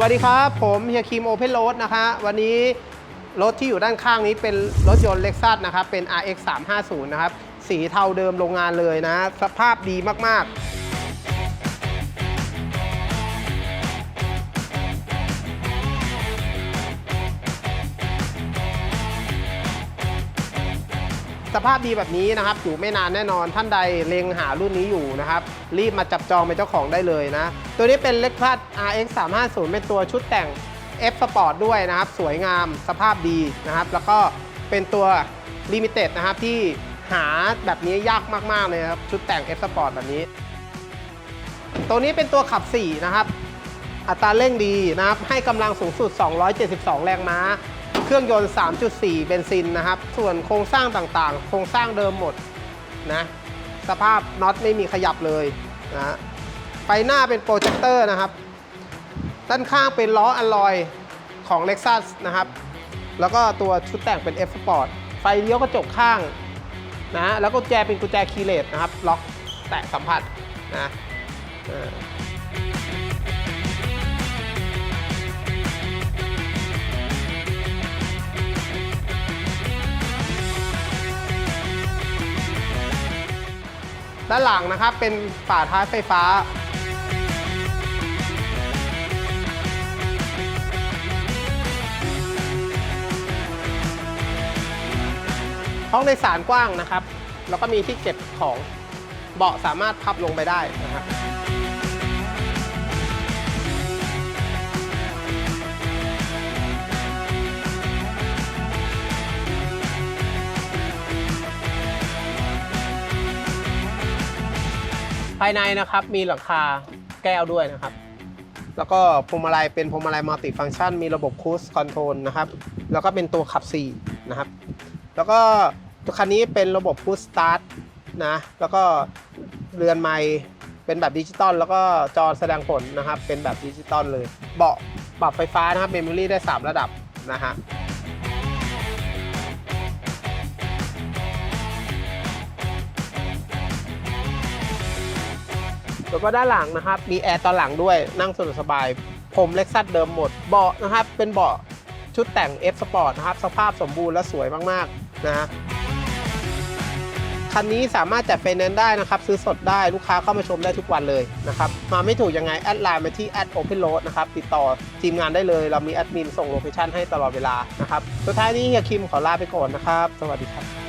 วัสดีครับ ผมเฮียคิมโอเพนโรดนะคะวันนี้รถที่อยู่ด้านข้างนี้เป็นรถยนต์เล็กซัสนะครับ เป็น RX 350 นะครับ สีเทาเดิมโรงงานเลยนะ สภาพดีมาก ๆ สภาพดีแบบนี้นะครับอยู่ไม่นานแน่นอน ท่านใดเล็งหารุ่นนี้อยู่นะครับ รีบมาจับจองเป็นเจ้าของได้เลยนะ ตัวนี้เป็นเล็กซัส RX 350เป็นตัวชุดแต่ง F Sport ด้วยนะครับ สวยงามสภาพดีนะครับ แล้วก็เป็นตัว Limited นะครับที่หาแบบนี้ยากมาก ๆ เลยครับ ชุดแต่ง F Sport แบบนี้ ตัวนี้เป็นตัวขับ 4 นะครับ อัตราเร่งดีนะครับ ให้กำลังสูงสุด 272 แรงม้า เครื่องยนต์ 3.4 เบนซินนะครับ ส่วนโครงสร้างต่างๆ โครงสร้างเดิมหมดนะ สภาพน็อตไม่มีขยับเลยนะไฟหน้าเป็นโปรเจคเตอร์นะครับ ด้านข้างเป็นล้ออลลอยของ Lexus นะครับ แล้วก็ตัวชุดแต่งเป็น F Sport ไฟเลี้ยวกระจกข้างนะ แล้วก็กุญแจเป็นกุญแจคีย์เลสนะครับ ล็อกแตะสัมผัสนะ ด้านหลังนะครับเป็นฝาท้ายไฟฟ้า ห้องโดยสารกว้างนะครับ แล้วก็มีที่เก็บของเบาะสามารถพับลงไปได้นะครับ ภายในนะครับมีหลังคาแก้วด้วยนะครับ แล้วก็พวงมาลัยเป็นพวงมาลัยมัลติฟัง c t ชัน มีระบบคูสคอนโทรลนะครับ แล้วก็เป็นตัวขับ4นะครับ แล้วก็ตัวคันนี้เป็นระบบพุชสตาร์ทนะ แล้วก็เรือนไม้เป็นแบบดิจิตอลแล้วก็จอแสดงผลนะครับ เป็นแบบดิจิตอลเลย เบาะปรับไฟฟ้านะครับเมมโมรี่ได้ 3 ระดับนะฮะ แล้วก็ด้านหลังนะครับ มีแอร์ตอนหลังด้วยนั่งสะดวกสบาย ผมเล็กซัสเดิมหมด เบาะนะครับ เป็นเบาะชุดแต่ง F Sport นะครับ สภาพสมบูรณ์และสวยมากๆนะฮะคันนี้สามารถจัดไฟแนนซ์ได้นะครับ ซื้อสดได้ลูกค้าเข้ามาชมได้ทุกวันเลยนะครับ มาไม่ถูกยังไง แอดไลน์มาที่แอดโอเพนโรดนะครับ ติดต่อทีมงานได้เลย เรามีแอดมินส่งโลเคชั่นให้ตลอดเวลานะครับ สุดท้ายนี้เฮียคิมขอลาไปก่อนนะครับ สวัสดีครับ